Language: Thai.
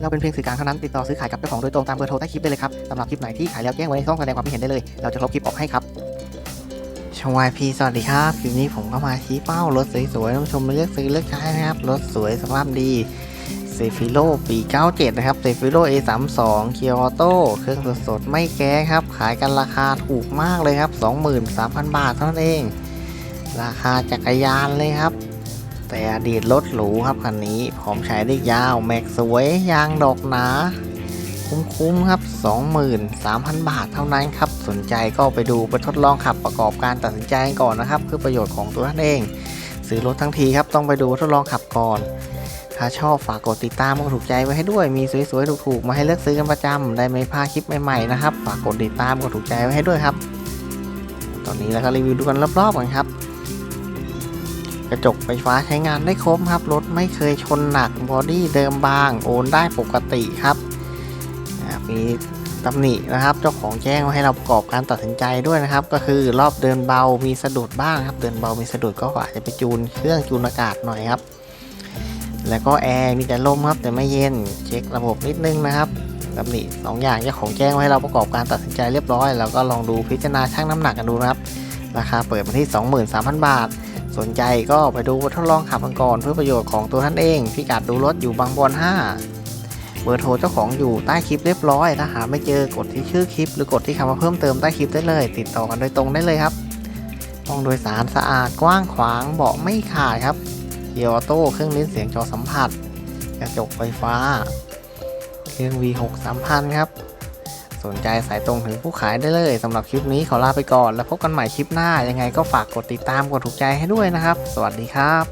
เราเป็นเพียงสื่อกลางเท่านั้นติดต่อซื้อขายกับเจ้าของโดยตรงตามเบอร์โทรใต้คลิปได้เลยครับสำหรับคลิปไหนที่ขายแล้วแจ้งไว้ในช่องแสดงความคิดเห็นได้เลย เราจะลบคลิปออกให้ครับชวายพีสวัสดีครับคลิปนี้ผมก็มาชี้เป้ารถสวยๆท่านผู้ชมเลือกซื้อเลือกใช้นะครับรถสวยสภาพดีเซฟิโลปี97 นะครับเซฟิโล A32 เคียวออโต้เครื่องสดๆ ไม่แก้ครับ ขายกันราคาถูกมากเลยครับ 23,000 บาทเท่านั้นเอง ราคาจักรยานเลยครับ แต่อดีตรถหรูครับคันนี้พร้อมใช้ได้ยาว แม็กสวยยางดอกหนา คุ้มๆครับ 23,000 บาทเท่านั้นครับ สนใจก็ไปดูไปทดลองขับประกอบการตัดสินใจก่อนนะครับเพื่อประโยชน์ของตัวท่านเอง ซื้อรถทั้งทีครับต้องไปดูทดลองขับก่อน ถ้าชอบฝากกดติดตามกดถูกใจไว้ให้ด้วยมีสวยๆถูกๆมาให้เลือกซื้อกันประจำได้ไม่พลาดคลิปใหม่ๆนะครับฝากกดติดตามกดถูกใจไว้ให้ด้วยครับ ตอนนี้แล้วก็รีวิวดูกันรอบๆกันครับ กระจกไฟฟ้าใช้งานได้ครบครับ รถไม่เคยชนหนักบอดี้เดิมบาง โอนได้ปกติครับมีตำหนินะครับ เจ้าของแจ้งมาให้เราประกอบการตัดสินใจด้วยนะครับ ก็คือรอบเดินเบามีสะดุดบ้างครับ เดินเบามีสะดุดก็อาจจะไปจูนเครื่องจูนอากาศหน่อยครับ แล้วก็แอร์มีแต่ลมครับแต่ไม่เย็นเช็คระบบนิดนึงนะครับตำหนิสองอย่างเจ้าของแจ้งมาให้เราประกอบการตัดสินใจเรียบร้อย แล้วก็ลองดูพิจารณาชั่งน้ำหนักกันดูนะครับ ราคาเปิดมาที่ 23,000 บาท สนใจก็ไปดูทดลองขับกันก่อนเพื่อประโยชน์ของตัวท่านเอง พิกัดดูรถอยู่บางบอน5เบอร์โทรเจ้าของอยู่ใต้คลิปเรียบร้อย ถ้าหาไม่เจอกดที่ชื่อคลิป หรือกดที่คำว่าเพิ่มเติมใต้คลิปได้เลย ติดต่อกันโดยตรงได้เลยครับห้องโดยสารสะอาดกว้างขวางเบาะไม่ขาดครับเกียร์ออโต้เครื่องลิ้นเสียงจอสัมผัสกระจกไฟฟ้าเครื่อง V6 3000 ครับ สนใจสายตรงถึงผู้ขายได้เลยสำหรับคลิปนี้ขอลาไปก่อน แล้วพบกันใหม่คลิปหน้ายังไงก็ฝากกดติดตามกดถูกใจให้ด้วยนะครับ สวัสดีครับ